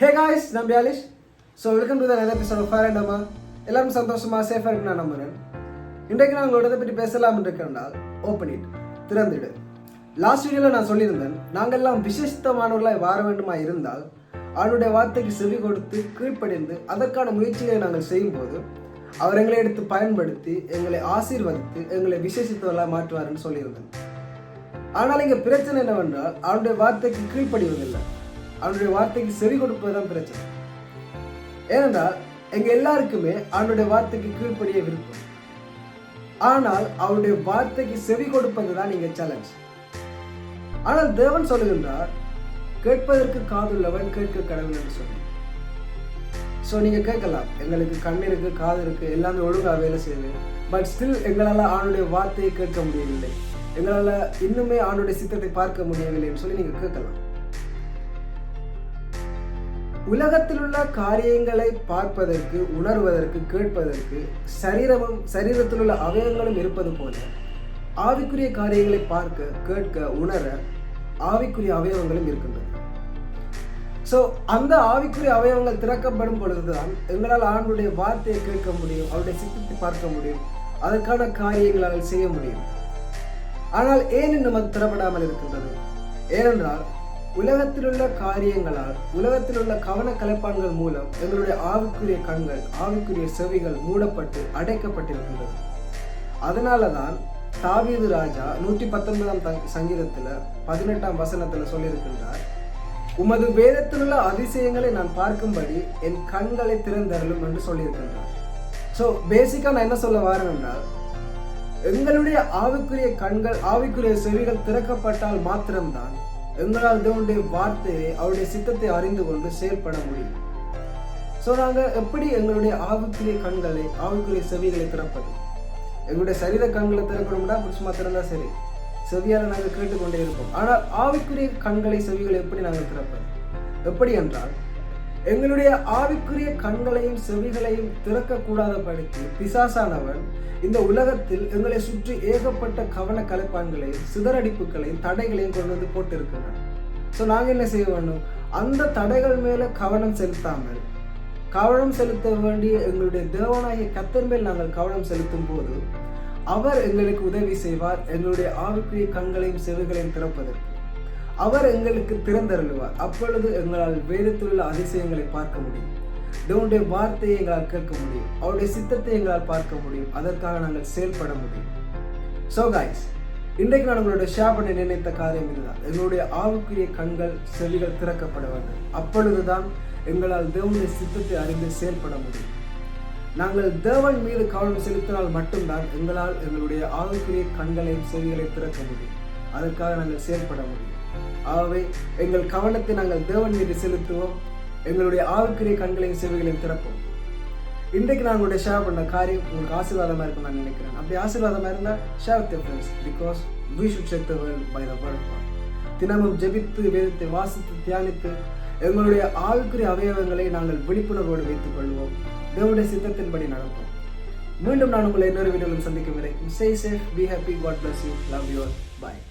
ஹே guys நான் பியாலிஷ் so welcome to the நல்ல எபிசோட் ஆஃப் ஃபயர் அண்ட் அம்மா எல்லாரும் சந்தோஷமா சேஃபாக இருக்கு நான் நம்புறேன். இன்றைக்கு நான் உங்களோட இதை பற்றி பேசலாம் இருக்கிறனால் ஓப்பன் இட் திறந்துடு லாஸ்ட் வீடியோவில் நான் சொல்லியிருந்தேன் நாங்கள் எல்லாம் வார வேண்டுமா இருந்தால் அவனுடைய வார்த்தைக்கு செவி கொடுத்து கீழ்ப்படிந்து அதற்கான முயற்சிகளை நாங்கள் செய்யும்போது அவர் எங்களை எடுத்து பயன்படுத்தி எங்களை ஆசீர்வதித்து எங்களை விசேஷித்தவர்களாக மாற்றுவார்னு சொல்லியிருந்தேன். ஆனால் இங்கே பிரச்சனை என்னவென்றால் அவனுடைய வார்த்தைக்கு கீழ்ப்படிவதில்லை. அவனுடைய வார்த்தைக்கு செவி கொடுப்பதுதான் பிரச்சனை. ஏனென்றால் எங்க எல்லாருக்குமே அவனுடைய வார்த்தைக்கு கீழ்ப்படிய விருப்பம். ஆனால் அவருடைய வார்த்தைக்கு செவி கொடுப்பது தான் நீங்க சேலஞ்ச் ஆனால் தேவன் சொல்லுகின்றார் கேட்பதற்கு காதுள்ளவன் கேட்க கடவுள் என்று சொல்லி ஸோ நீங்க கேட்கலாம் எங்களுக்கு கண் இருக்கு காது இருக்கு எல்லாமே ஒழுங்கா வேலை செய்யுது. பட் ஸ்டில் எங்களால் ஆணுடைய வார்த்தையை கேட்க முடியவில்லை. எங்களால் இன்னுமே ஆணுடைய சித்தத்தை பார்க்க முடியவில்லைன்னு சொல்லி நீங்க கேட்கலாம். உலகத்தில் உள்ள காரியங்களை பார்ப்பதற்கு உணர்வதற்கு கேட்பதற்கு சரீரமும் சரீரத்தில் உள்ள அவயங்களும் இருப்பது போல ஆவிக்குரிய காரியங்களை பார்க்க கேட்க உணர ஆவிக்குரிய அவயவங்களும் இருக்கின்றன. ஸோ அந்த ஆவிக்குரிய அவயவங்கள் திறக்கப்படும் பொழுதுதான் எங்களால் ஆண்டுடைய வார்த்தையை கேட்க முடியும் அவருடைய சித்தத்தை பார்க்க முடியும் அதற்கான காரியங்களால் செய்ய முடியும். ஆனால் ஏன் இன்னும் அது திறப்படாமல் இருக்கின்றது? ஏனென்றால் உலகத்திலுள்ள காரியங்களால் உலகத்திலுள்ள கவன கலைப்பான்கள் மூலம் எங்களுடைய ஆவிக்குரிய கண்கள் ஆவிக்குரிய செவிகள் மூடப்பட்டு அடைக்கப்பட்டிருக்கின்றது அதனால தான் தாவீது ராஜா நூற்றி பத்தொன்பதாம் த- சங்கீதத்துல பதினெட்டாம் வசனத்துல சொல்லியிருக்கின்றார் உமது வேதத்திலுள்ள அதிசயங்களை நான் பார்க்கும்படி என் கண்களை திறந்தருளும் என்று சொல்லியிருக்கின்றார். ஸோ பேசிக்காக நான் என்ன சொல்ல வரேன் என்றால் எங்களுடைய ஆவிக்குரிய கண்கள் ஆவிக்குரிய செவிகள் திறக்கப்பட்டால் மாத்திரம்தான் எங்களால் தேவனுடைய வார்த்தையை அவருடைய சித்தத்தை அறிந்து கொண்டு செயல்பட முடியும். ஸோ நாங்கள் எப்படி எங்களுடைய ஆவிக்குரிய கண்களை ஆவிக்குரிய செவிகளை திறப்பது? எங்களுடைய சரீர கண்களை திறக்கணும்னா அப்படி சும்மா திறந்தா சரி. செவியால் நாங்கள் கேட்டுக்கொண்டே இருப்போம். ஆனால் ஆவிக்குரிய கண்களை செவிகளை எப்படி நாங்கள் திறப்பது? எப்படி என்றால் எங்களுடைய ஆவிக்குரிய கண்களையும் செவிகளையும் திறக்கக்கூடாதபடிக்கு பிசாசானவன் இந்த உலகத்தில் எங்களை சுற்றி ஏகப்பட்ட கவன கலைப்பான்களையும் சிதறடிப்புகளையும் தடைகளையும் கொண்டு வந்து போட்டிருக்கிறான் ஸோ நாங்கள் என்ன செய்ய வேண்டும்? அந்த தடைகள் மேலே கவனம் செலுத்தாமல் கவனம் செலுத்த வேண்டிய எங்களுடைய தேவனாகிய கத்தர் மேல் நாங்கள் கவனம் செலுத்தும் போது அவர் எங்களுக்கு உதவி செய்வார் எங்களுடைய ஆவிக்குரிய கண்களையும் செவிகளையும் திறப்பதற்கு. அவர் எங்களுக்கு திறந்தருளுவார் அப்பொழுது எங்களால் வேதத்தில் உள்ள அதிசயங்களை பார்க்க முடியும். தேவனுடைய வார்த்தையை எங்களால் கேட்க முடியும். அவருடைய சித்தத்தை எங்களால் பார்க்க முடியும். அதற்காக நாங்கள் செயல்பட முடியும். ஸோ காய்ஸ் இன்றைக்கு நான் உங்களோட ஷேர் பண்ண நினைத்த காரியம் இதுதான். எங்களுடைய ஆவுக்குரிய கண்கள் செவிகள் திறக்கப்பட வேண்டும். அப்பொழுதுதான் எங்களால் தேவனுடைய சித்தத்தை அறிந்து செயல்பட முடியும். நாங்கள் தேவன் மீது கவனம் செலுத்தினால் மட்டும்தான் எங்களால் எங்களுடைய ஆவுக்குரிய கண்களையும் செவிகளை திறக்க முடியும். அதற்காக நாங்கள் செயல்பட முடியும். ஆகவே எங்கள் கவனத்தை நாங்கள் தேவன் மீது செலுத்துவோம். எங்களுடைய ஆவிக்குரிய கண்களையும் செவிகளையும் திறப்போம். இன்றைக்கு நான் உங்களுடைய ஷேர் பண்ண காரியம் உங்களுக்கு ஆசீர்வாதமாக இருக்கும் நான் நினைக்கிறேன். அப்படி ஆசீர்வாதமாக இருந்தால் share with friends because we should check the world by the world தினமும் ஜெபித்து வேதத்தை வாசித்து தியானித்து எங்களுடைய ஆவிக்குரிய அவயவங்களை நாங்கள் விழிப்புணர்வோடு வைத்துக் கொள்வோம். தேவனுடைய சித்தத்தின்படி நடப்போம். மீண்டும் நான் உங்களை இன்னொரு வீடியோவில் சந்திக்கும் வரைக்கும் say safe be happy God bless you love your bye